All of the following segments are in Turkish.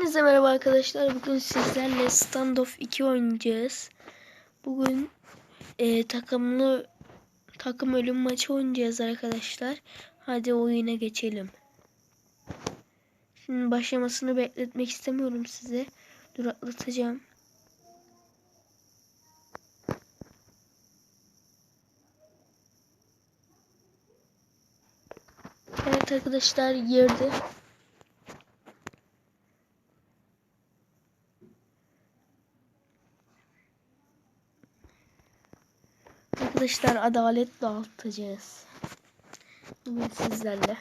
Hepinize merhaba arkadaşlar. Bugün sizlerle Standoff 2 oynayacağız. Bugün e, takımlı takım ölüm maçı oynayacağız arkadaşlar. Hadi oyuna geçelim. Şimdi başlamasını bekletmek istemiyorum size. Duraklatacağım. Evet arkadaşlar girdi. Arkadaşlar adalet dağıtacağız. Bugün sizlerle.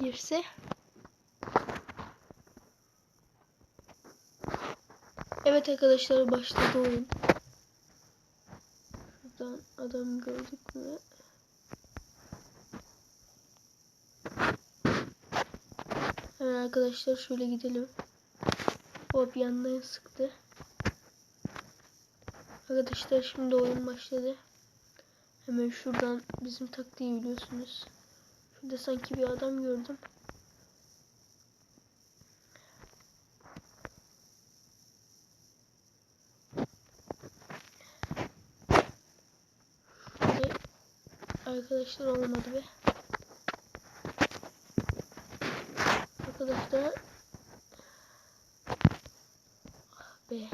Girse. Evet arkadaşlar başladı oyun. Şuradan adam gördük mü? Arkadaşlar şöyle gidelim. Hop yandan sıktı. Arkadaşlar şimdi oyun başladı. Hemen şuradan bizim taktiği biliyorsunuz. Şurada sanki bir adam gördüm. Şöyle arkadaşlar olmadı be. Arkadaşlar ah be.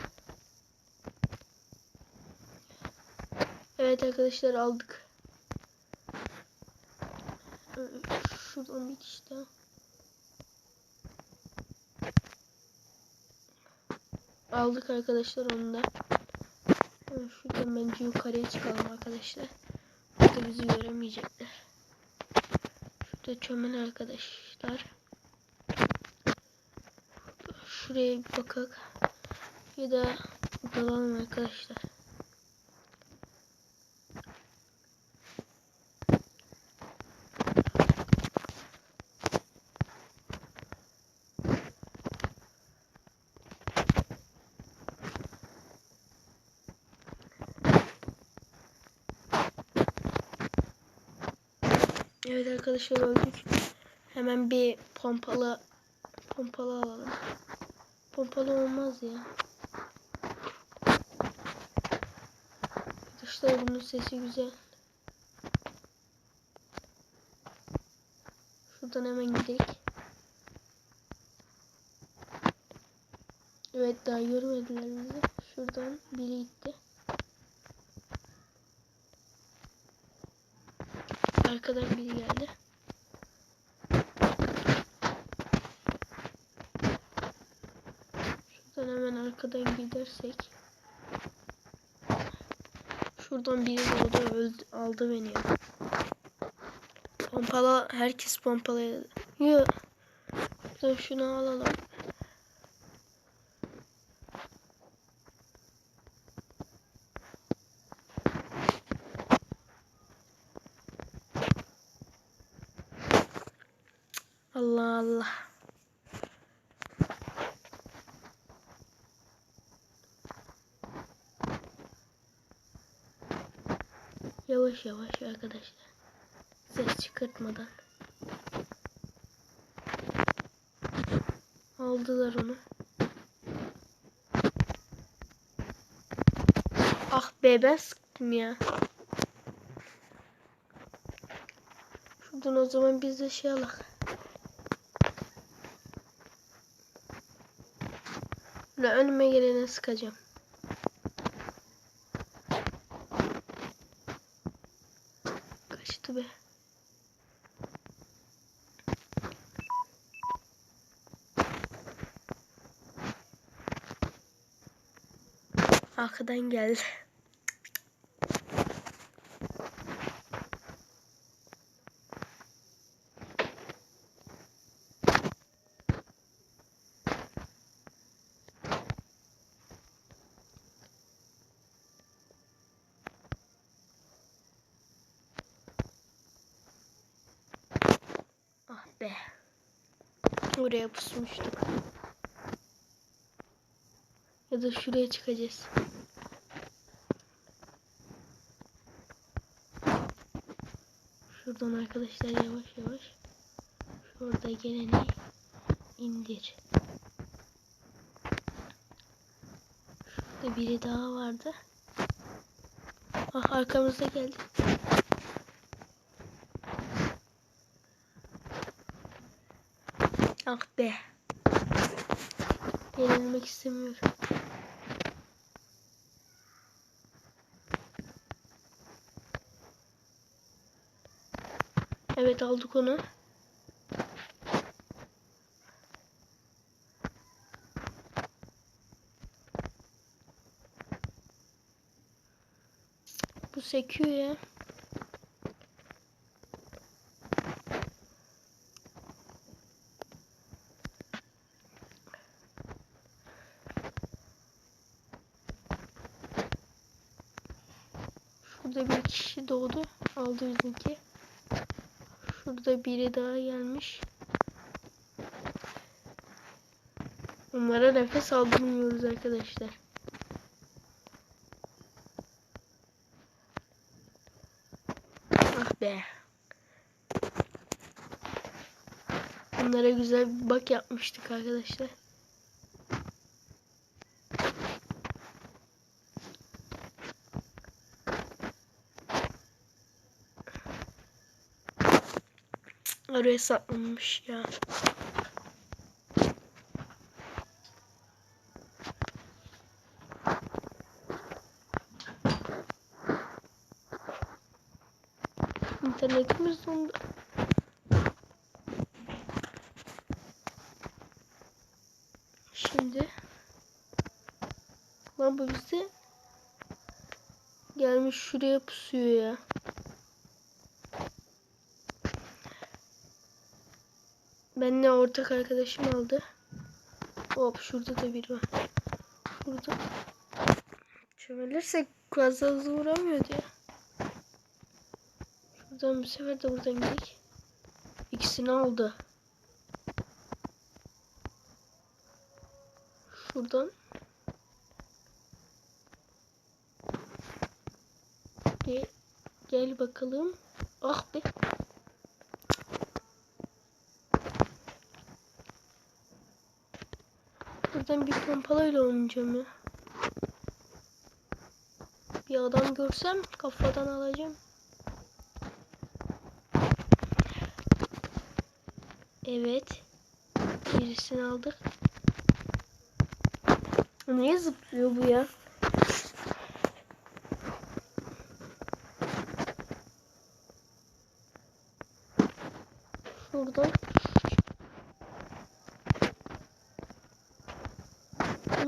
Evet arkadaşlar aldık. Şuradan bir kişi daha. Aldık arkadaşlar onu da. Şuradan bence yukarıya çıkalım arkadaşlar. Burada bizi göremeyecekler. Şurada çömen arkadaşlar. Şuraya bir bakalım. Ya da dalalım arkadaşlar. Evet arkadaşlar öldük. Hemen bir pompalı pompalı alalım. Pompalı olmaz ya. Arkadaşlar bunun sesi güzel. Şuradan hemen gidelim. Evet daha görmediler bizi. Şuradan biri gitti. Arkadan biri geldi. Şuradan hemen arkadan gidersek. Şuradan biri doğdu öldü, aldı beni ya. Pompala herkes pompaladı. Yok. Şuradan şunu alalım. Allah Allah. Yavaş yavaş arkadaşlar. Ses çıkartmadan. Aldılar onu. Ah be ben sıktım ya. Şuradan o zaman biz de şey alak. Böyle önüme gelene sıkacağım. Kaçtı be. Arkadan geldi. Ah be. Oraya pusmuştuk. Ya da şuraya çıkacağız. Şuradan arkadaşlar yavaş yavaş. Şurada geleni indir. Şurada biri daha vardı. Ah arkamızda geldi. Ah be. Yenilmek istemiyorum. Evet aldık onu. Bu sekiyor ya. Şurada bir kişi doğdu. Aldı bizimki. Şurada biri daha gelmiş. Onlara nefes aldırmıyoruz arkadaşlar. Ah be. Onlara güzel bir bak yapmıştık arkadaşlar. Araya saklanmış ya. İnternetimiz dondu. Şimdi lan bu bize gelmiş şuraya pusuyor ya. Benle ortak arkadaşım aldı. Hop şurada da biri var. Şurada. Çömelirsek fazla hızlı vuramıyordu ya. Şuradan bir sefer de buradan gidelim. İkisini aldı. Şuradan. Gel, gel bakalım. Ah be. Buradan bir pompalayla oynayacağım ya. Bir adam görsem kafadan alacağım. Evet. Birisini aldık. Niye zıplıyor bu ya? Şuradan.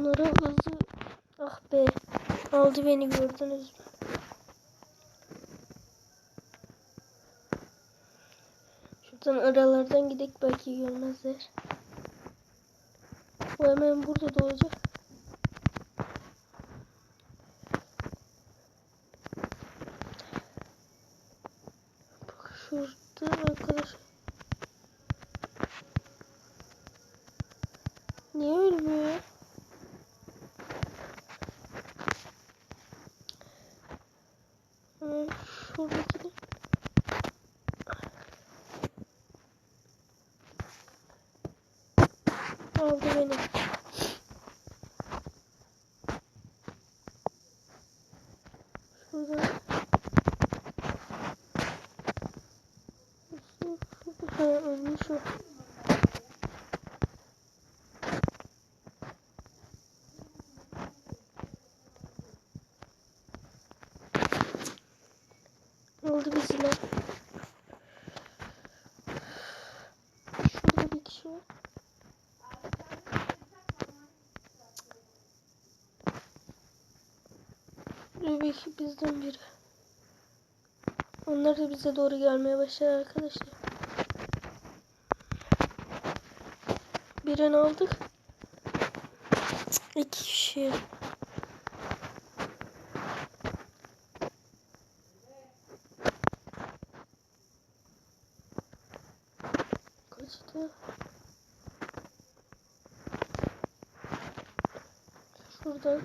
Bunları hızlı... Ah be. Aldı beni gördünüz mü? Şuradan aralardan gidip belki görmezler. O hemen burada doğacak. Bak şurada arkadaş. Niye ölmüyor ya? Hemen şuradakini. Aldı beni. Şuradan. Şurada. Ha ölmüş o. Oldu bizi lan. Şurada bir kişi var. Rubik bizden biri. Onlar da bize doğru gelmeye başladı arkadaşlar. Birini aldık. İki kişi. Kaçtı. Şuradan.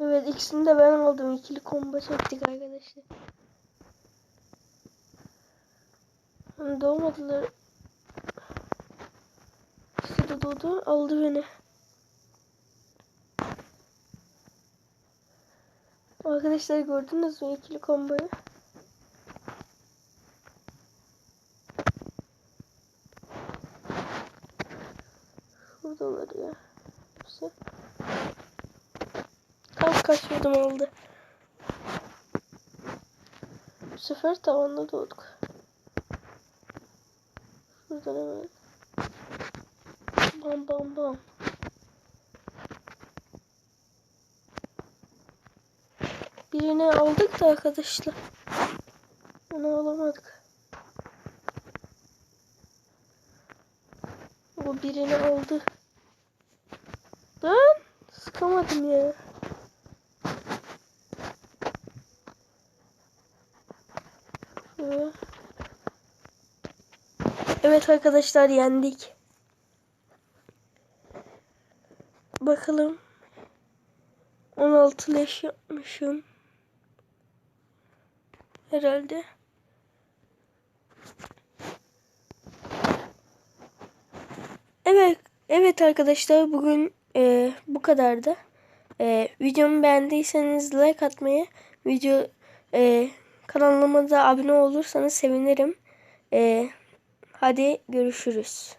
Evet ikisini de ben aldım. İkili combo çektik arkadaşlar. Hani doğmadılar. İkisi de doğdu. Aldı beni. Arkadaşlar gördünüz mü ikili komboyu? Kaçmadım oldu. Bu sefer tavanda doğduk. Şuradan hemen. Bam bam bam. Birini aldık da arkadaşlar. Onu alamadık. O birini aldı. Lan sıkamadım ya. Şöyle. Evet arkadaşlar yendik. Bakalım. 16 leş yapmışım. Herhalde. Evet, evet arkadaşlar bugün e, bu kadardı. E, videomu beğendiyseniz like atmayı, video e, kanalıma da abone olursanız sevinirim. E, hadi görüşürüz.